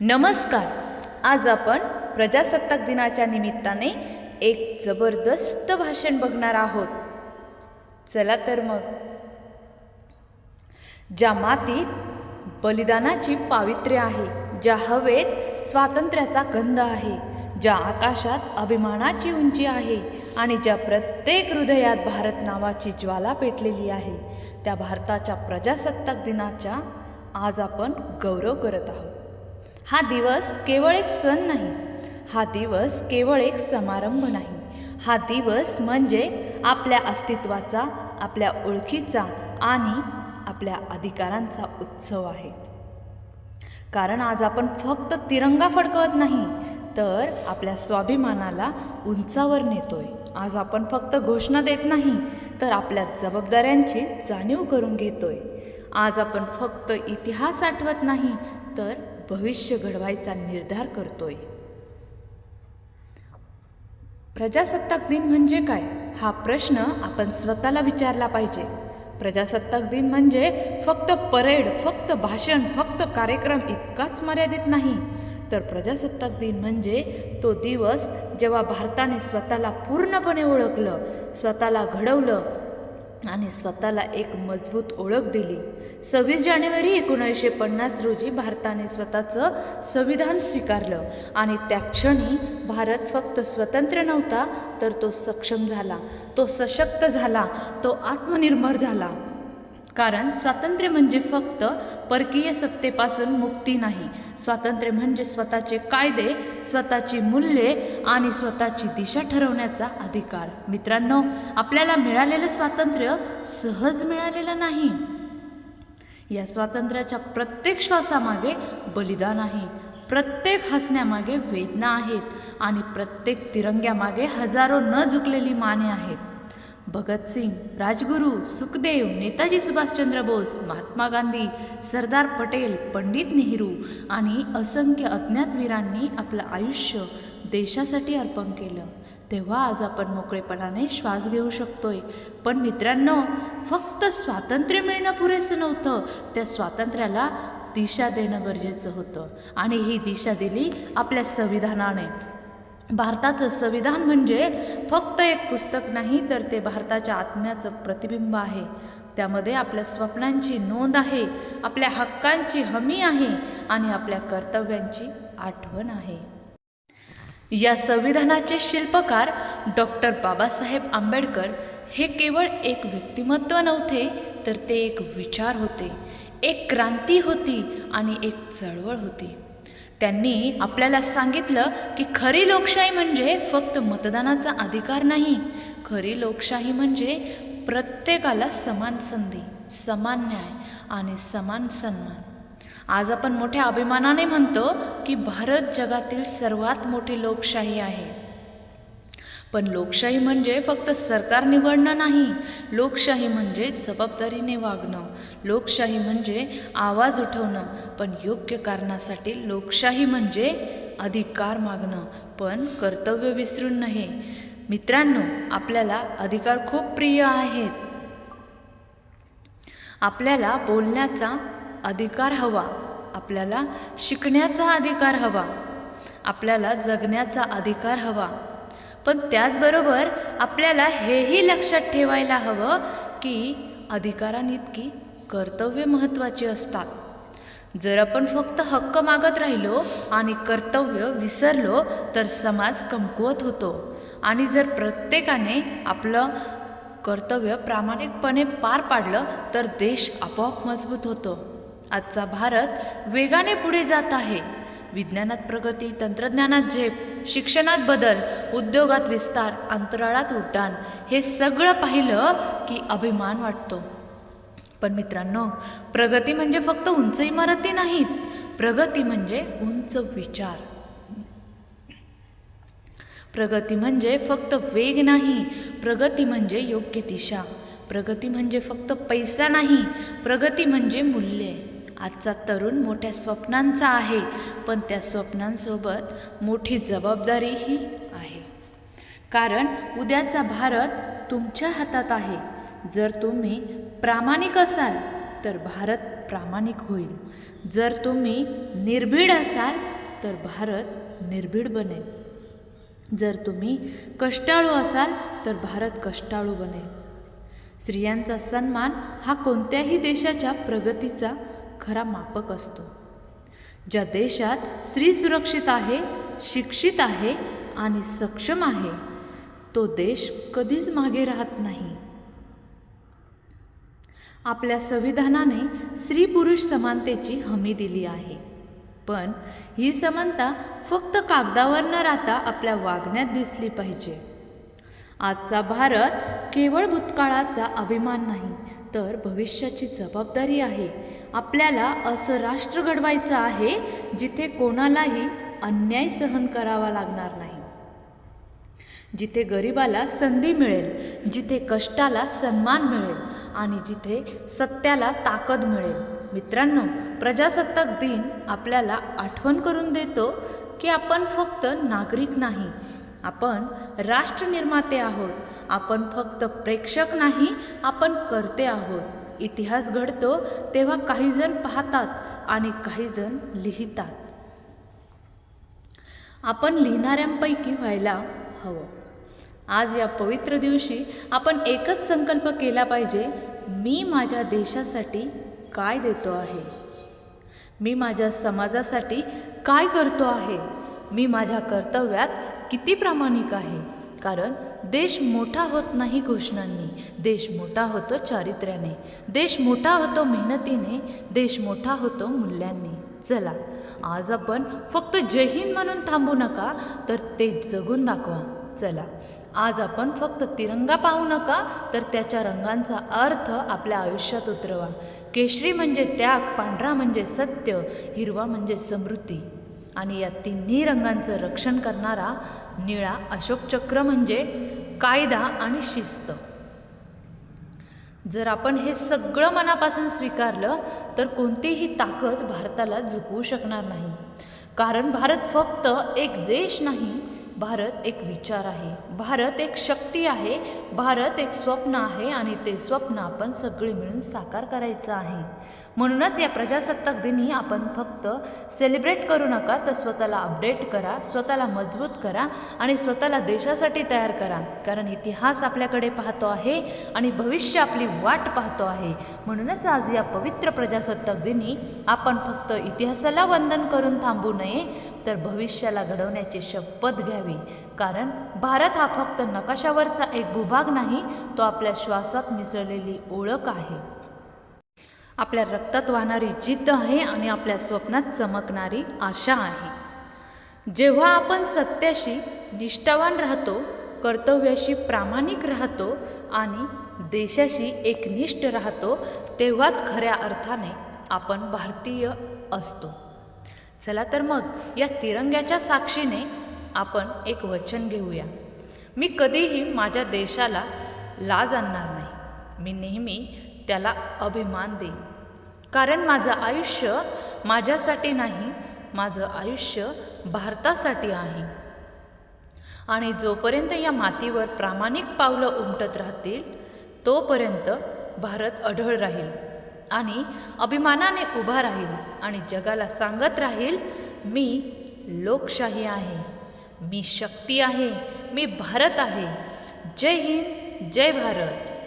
नमस्कार. आज आपण प्रजासत्ताक दिनाच्या निमित्ताने एक जबरदस्त भाषण बघणार आहोत. चला तर मग. ज्या मातीत बलिदानाची पावित्र्य आहे ज्या हवेत स्वातंत्र्याचा गंध आहे ज्या आकाशात अभिमानाची उंची आहे आणि ज्या प्रत्येक हृदयात भारत नावाची ज्वाला पेटलेली आहे त्या भारताच्या प्रजासत्ताक दिनाच्या आज आपण गौरव करत आहोत. हा दिवस केवळ एक सण नाही हा दिवस केवळ एक समारंभ नाही. हा दिवस म्हणजे आपल्या अस्तित्वाचा आपल्या ओळखीचा आणि आपल्या अधिकारांचा उत्सव आहे. कारण आज आपण फक्त तिरंगा फडकवत नाही तर आपल्या स्वाभिमानाला उंचावर नेतोय. आज आपण फक्त घोषणा देत नाही तर आपल्या जबाबदाऱ्यांची जाणीव करून घेतोय. आज आपण फक्त इतिहास आठवत नाही तर भविष्य घडवायचा निर्धार करतोय. प्रजासत्ताक दिन म्हणजे काय? हा प्रश्न आपण स्वतःला विचारला पाहिजे. प्रजासत्ताक दिन म्हणजे फक्त परेड फक्त भाषण फक्त कार्यक्रम इतकाच मर्यादित नाही. तर प्रजासत्ताक दिन म्हणजे तो दिवस जेव्हा भारताने स्वतःला पूर्णपणे ओळखलं स्वतःला घडवलं आणि स्वतःला एक मजबूत ओळख दिली. सव्वीस जानेवारी एकोणीसशे पन्नास रोजी भारताने स्वतःचं संविधान स्वीकारलं आणि त्या क्षणी भारत फक्त स्वतंत्र नव्हता तर तो सक्षम झाला. तो सशक्त झाला तो आत्मनिर्भर झाला. कारण स्वातंत्र्य म्हणजे फक्त परकीय सत्तेपासून मुक्ती नाही. स्वातंत्र्य म्हणजे स्वतःचे कायदे स्वतःची मूल्ये आणि स्वतःची दिशा ठरवण्याचा अधिकार. मित्रांनो आपल्याला मिळालेलं स्वातंत्र्य सहज मिळालेलं नाही. या स्वातंत्र्याच्या प्रत्येक श्वासामागे बलिदान आहे. प्रत्येक हसण्यामागे वेदना आहेत आणि प्रत्येक तिरंग्यामागे हजारो न झुकलेली माने आहेत. भगतसिंग राजगुरू सुखदेव नेताजी सुभाषचंद्र बोस महात्मा गांधी सरदार पटेल पंडित नेहरू आणि असंख्य अज्ञात वीरांनी आपलं आयुष्य देशासाठी अर्पण केलं. तेव्हा आज आपण मोकळेपणाने श्वास घेऊ शकतोय. पण मित्रांनो फक्त स्वातंत्र्य मिळणं पुरेसं नव्हतं. त्या स्वातंत्र्याला दिशा देणं गरजेचं होतं. आणि ही दिशा दिली आपल्या संविधानाने. भारताचं संविधान म्हणजे फक्त एक पुस्तक नाही तर ते भारताच्या आत्म्याचं प्रतिबिंब आहे. त्यामध्ये आपल्या स्वप्नांची नोंद आहे आपल्या हक्कांची हमी आहे आणि आपल्या कर्तव्यांची आठवण आहे. या संविधानाचे शिल्पकार डॉक्टर बाबासाहेब आंबेडकर हे केवळ एक व्यक्तिमत्व नव्हते तर ते एक विचार होते. एक क्रांती होती आणि एक चळवळ होती. त्यांनी आपल्याला सांगितलं की खरी लोकशाही म्हणजे फक्त मतदानाचा अधिकार नाही. खरी लोकशाही म्हणजे प्रत्येकाला समान संधी समान न्याय आणि समान सन्मान. आज आपण मोठ्या अभिमानाने म्हणतो की भारत जगातील सर्वात मोठी लोकशाही आहे. पण लोकशाही म्हणजे फक्त सरकार निवडणं नाही. लोकशाही म्हणजे जबाबदारीने वागणं. लोकशाही म्हणजे आवाज उठवणं. पण योग्य कारणासाठी लोकशाही म्हणजे अधिकार मागणं. पण कर्तव्य विसरून नये मित्रांनो आपल्याला अधिकार खूप प्रिय आहेत. आपल्याला बोलण्याचा अधिकार हवा. आपल्याला शिकण्याचा अधिकार हवा. आपल्याला जगण्याचा अधिकार हवा. पण त्याचबरोबर आपल्याला हेही लक्षात ठेवायला हवं की अधिकारांइतकी कर्तव्य महत्त्वाची असतात. जर आपण फक्त हक्क मागत राहिलो आणि कर्तव्य विसरलो तर समाज कमकुवत होतो. आणि जर प्रत्येकाने आपलं कर्तव्य प्रामाणिकपणे पार पाडलं तर देश आपोआप मजबूत होतो. आजचा भारत वेगाने पुढे जात आहे. विज्ञानात प्रगती तंत्रज्ञानात झेप शिक्षणात बदल उद्योगात विस्तार अंतराळात उड्डाण हे सगळं पाहिलं की अभिमान वाटतो. पण मित्रांनो प्रगती म्हणजे फक्त उंच इमारती नाहीत प्रगती म्हणजे उंच विचार. प्रगती म्हणजे फक्त वेग नाही प्रगती म्हणजे योग्य दिशा प्रगती म्हणजे फक्त पैसा नाही प्रगती म्हणजे मूल्ये. आजचा तरुण मोठ्या स्वप्नांचा आहे पण त्या स्वप्नांसोबत मोठी जबाबदारीही आहे. कारण उद्याचा भारत तुमच्या हातात आहे. जर तुम्ही प्रामाणिक असाल तर भारत प्रामाणिक होईल. जर तुम्ही निर्भीड असाल तर भारत निर्भीड बनेल. जर तुम्ही कष्टाळू असाल तर भारत कष्टाळू बनेल. स्त्रियांचा सन्मान हा कोणत्याही देशाच्या प्रगतीचा खरा मापक असतो. ज्या देशात स्त्री सुरक्षित आहे शिक्षित आहे आणि सक्षम आहे तो देश कधीच मागे राहत नाही. आपल्या संविधानाने स्त्री पुरुष समानतेची हमी दिली आहे. पण ही समानता फक्त कागदावर न राहता आपल्या वागण्यात दिसली पाहिजे. आजचा भारत केवळ भूतकाळाचा अभिमान नाही तर भविष्याची जबाबदारी आहे. आपल्याला असं राष्ट्र घडवायचं आहे जिथे कोणालाही अन्याय सहन करावा लागणार नाही. जिथे गरिबाला संधी मिळेल जिथे कष्टाला सन्मान मिळेल आणि जिथे सत्याला ताकद मिळेल. मित्रांनो प्रजासत्ताक दिन आपल्याला आठवण करून देतो की आपण फक्त नागरिक नाही आपण राष्ट्रनिर्माते आहोत. आपण फक्त प्रेक्षक नाही आपण करते आहोत. इतिहास घडतो तेव्हा काही जण पाहतात आणि काही जण लिहितात. आपण लिहिणाऱ्यांपैकी व्हायला हवं. आज या पवित्र दिवशी आपण एकच संकल्प केला पाहिजे मी माझ्या देशासाठी काय देतो आहे? मी माझ्या समाजासाठी काय करतो आहे? मी माझ्या कर्तव्यात किती प्रामाणिक आहे? कारण देश मोठा होत नाही घोषणांनी देश मोठा होतो चारित्र्याने देश मोठा होतो मेहनतीने देश मोठा होतो मूल्यांनी. चला आज आपण फक्त जय हिंद म्हणून थांबू नका तर ते जगून दाखवा. चला आज आपण फक्त तिरंगा पाहू नका तर त्याच्या रंगांचा अर्थ आपल्या आयुष्यात उतरवा. केशरी म्हणजे त्याग पांढरा म्हणजे सत्य हिरवा म्हणजे समृद्धी. आणि या तिन्ही रंगांचं रक्षण करणारा निळा अशोकचक्र म्हणजे कायदा आणि शिस्त. जर आपण हे सगळं मनापासून स्वीकारलं तर कोणतीही ताकद भारताला झुकवू शकणार नाही. कारण भारत फक्त एक देश नाही भारत एक विचार आहे. भारत एक शक्ती आहे भारत एक स्वप्न आहे आणि ते स्वप्न आपण सगळे मिळून साकार करायचं आहे. म्हणूनच या प्रजासत्ताक दिनी आपण फक्त सेलिब्रेट करू नका तर स्वतःला अपडेट करा स्वतःला मजबूत करा आणि स्वतःला देशासाठी तयार करा. कारण इतिहास आपल्याकडे पाहतो आहे आणि भविष्य आपली वाट पाहतो आहे. म्हणूनच आज या पवित्र प्रजासत्ताक दिनी आपण फक्त इतिहासाला वंदन करून थांबू नये तर भविष्याला घडवण्याची शपथ घ्यावी. कारण भारत हा फक्त नकाशावरचा एक भूभाग नाही तो आपल्या श्वासात मिसळलेली ओळख आहे. आपल्या रक्तात वाहणारी जिद्द आहे आणि आपल्या स्वप्नात चमकणारी आशा आहे. जेव्हा आपण सत्याशी निष्ठावान राहतो कर्तव्याशी प्रामाणिक राहतो आणि देशाशी एकनिष्ठ राहतो तेव्हाच खऱ्या अर्थाने आपण भारतीय असतो. चला तर मग या तिरंग्याच्या साक्षीने आपण एक वचन घेऊया. मी कधीही माझ्या देशाला लाज आणणार नाही. मी नेहमी त्याला अभिमान देईन. कारण माझं आयुष्य माझ्यासाठी नाही माझं आयुष्य भारतासाठी आहे. आणि जोपर्यंत या मातीवर प्रामाणिक पावलं उमटत राहतील तोपर्यंत भारत अढळ राहील आणि अभिमानाने उभा राहील आणि जगाला सांगत राहील मी लोकशाही आहे मी शक्ती आहे मी भारत आहे. जय हिंद जय भारत.